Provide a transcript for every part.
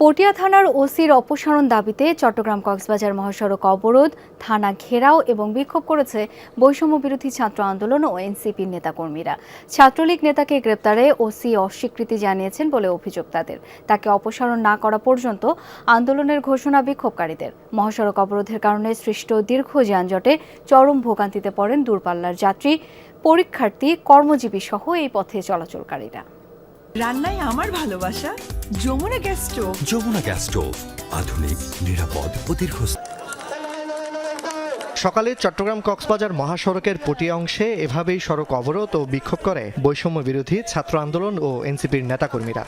পটিয়া থানার ওসির অপসারণ দাবিতে চট্টগ্রাম কক্সবাজার মহাসড়ক অবরোধ, থানা ঘেরাও এবং বিক্ষোভ করেছে বৈষম্য বিরোধী ছাত্র আন্দোলন ও এনসিপির নেতাকর্মীরা। ছাত্রলীগ নেতাকে গ্রেপ্তারে ওসি অস্বীকৃতি জানিয়েছেন বলে অভিযোগ তাদের। তাকে অপসারণ না করা পর্যন্ত আন্দোলনের ঘোষণা বিক্ষোভকারীদের। মহাসড়ক অবরোধের কারণে সৃষ্ট দীর্ঘ যানজটে চরম ভোগান্তিতে পড়েন দূরপাল্লার যাত্রী, পরীক্ষার্থী কর্মজীবী সহ এই পথে চলাচলকারীরা। রান্নায় আমার ভালোবাসা? Jamuna gas stove. Jamuna gas stove আধুনিক নিরাপদ ও দীর্ঘ সকালে চট্টগ্রাম কক্সবাজার মহাসড়কের পটি অংশে এভাবেই সড়ক অবরোধ ও বিক্ষোভ করে বৈষম্য বিরোধী ছাত্র আন্দোলন ও এনসিপির নেতাকর্মীরা।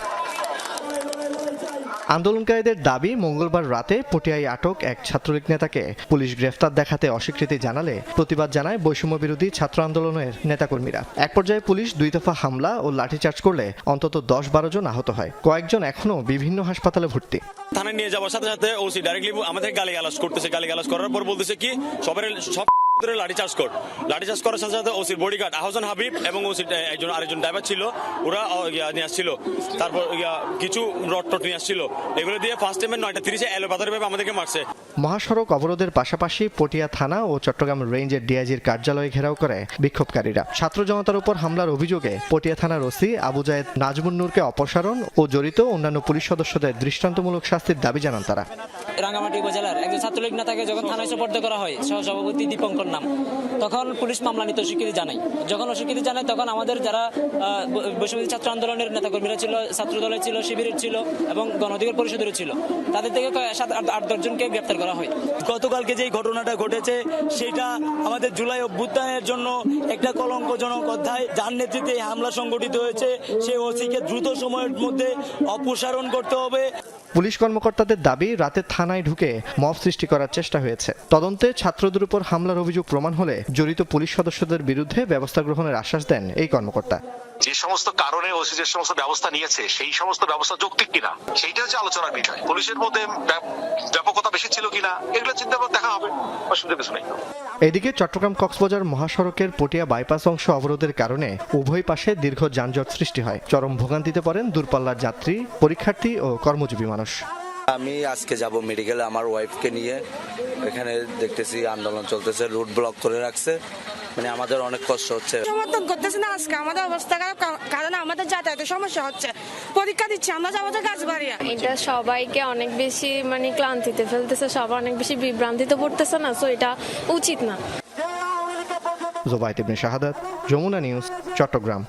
আন্দোলনকারীদের দাবি মঙ্গলবার রাতে পটিয়ায় আটক এক ছাত্রলীগ নেতাকে পুলিশ গ্রেফতার দেখাতে অস্বীকৃতি জানালে প্রতিবাদ জানায় বৈষম্য বিরোধী ছাত্র আন্দোলনের নেতাকর্মীরা। এক পর্যায়ে পুলিশ দুই দফা হামলা ও লাঠিচার্জ করলে অন্তত দশ বারো জন আহত হয়। কয়েকজন এখনও বিভিন্ন হাসপাতালে ভর্তি। থানায় নিয়ে যাওয়ার সাথে সাথে ওসি ডাইরেক্টলি আমাদের গালি গালাজ করতেছে। গালি গালাজ করার পর বলতেছে কি সবার সব লাঠি চার্জ কর। লাঠি চার্জ করার সাথে সাথে ওসির বডিগার্ড আহসান হাবিব এবং ওসির একজন আরেকজন ড্রাইভার ছিল। ওরা নিয়ে আসছিল। তারপর কিছু রড টট নিয়ে আসছিল। এগুলো দিয়ে ফার্স্ট টাইমে নয়টা তিরিশে এলোপাতারভাবে আমাদেরকে মারছে। মহাসড়ক অবরোধের পাশাপাশি পটিয়া থানা ও চট্টগ্রাম রেঞ্জের ডিআইজির কার্যালয়ে ঘেরাও করে বিক্ষোভকারীরা। ছাত্র জনতার উপর হামলার অভিযোগে পটিয়া থানার ওসি আবু জায়েদ নাজমুন নূরকে অপসারণ ও জড়িত অন্যান্য পুলিশ সদস্যদের দৃষ্টান্তমূলক শাস্তির দাবি জানান তারা। রাঙ্গামাটি উপজেলার একজন ছাত্রলীগ নেতাকে যখন থানায় সোপর্দ করা হয় সহসভাপতি দীপঙ্কর নাম তখন পুলিশ মামলা নিতে অস্বীকৃতি জানায়। যখন অস্বীকৃতি জানায় তখন আমাদের যারা আহ, ছাত্র আন্দোলনের নেতাকর্মীরা ছিল ছাত্র দলের ছিল শিবিরের ছিল এবং গণ অধিকার পরিষদেরও ছিল তাদের থেকে সাত আট আট দশজনকে গ্রেপ্তার করা হয়। গতকালকে যে ঘটনাটা ঘটেছে সেটা আমাদের জুলাই অভ্যুত্থানের জন্য একটা কলঙ্কজনক অধ্যায়। যার নেতৃত্বে এই হামলা সংগঠিত হয়েছে সে ওসিকে দ্রুত সময়ের মধ্যে অপসারণ করতে হবে। পুলিশ কর্মকর্তাদের দাবি রাতে থানায় ঢুকে মব সৃষ্টি করার চেষ্টা হয়েছে। তদন্তে ছাত্রদের উপর হামলার অভিযোগ প্রমাণ হলে জড়িত পুলিশ সদস্যদের বিরুদ্ধে ব্যবস্থা গ্রহণের আশ্বাস দেন এই কর্মকর্তা। যে সমস্ত কারণে ওসি যে সমস্ত ব্যবস্থা নিয়েছে সেই সমস্ত ব্যবস্থা যৌক্তিক কিনা? সেইটা হচ্ছে আলোচনার বিষয়। পুলিশের মধ্যে ব্যাপকতা বেশি ছিল কিনা? এগুলো চিন্তা করে দেখা হবে অসুবিধা কিছু নেই। এদিকে চট্টগ্রাম কক্সবাজার মহাসড়কের পটিয়া বাইপাস অংশ অবরোধের কারণে উভয় পাশে দীর্ঘ যানজট সৃষ্টি হয়। চরম ভোগান্তিতে পড়েন দূরপাল্লার যাত্রী পরীক্ষার্থী ও কর্মজীবী মানুষ। আমি আজকে যাব মেডিকেলে আমার ওয়াইফকে নিয়ে। এখানে দেখতেছি আন্দোলন চলতেছে রুট ব্লক করে রাখছে। মানে আমাদের অনেক কষ্ট হচ্ছে। সমর্থন করতেছে না আজকে আমাদের অবস্থা খারাপ কারণ আমাদের যাতায়াতের সমস্যা হচ্ছে। পরীক্ষা দিচ্ছি আমরা যাব তো গাছ বাড়িয়া এটা সবাইকে অনেক বেশি মানে ক্লান্তিতে ফেলতেছে সবাই অনেক বেশি বিভ্রান্তিতে পড়তেছে না সো এটা উচিত না। জোবাইত ইবনে শাহাদাত যমুনা নিউজ চট্টগ্রাম।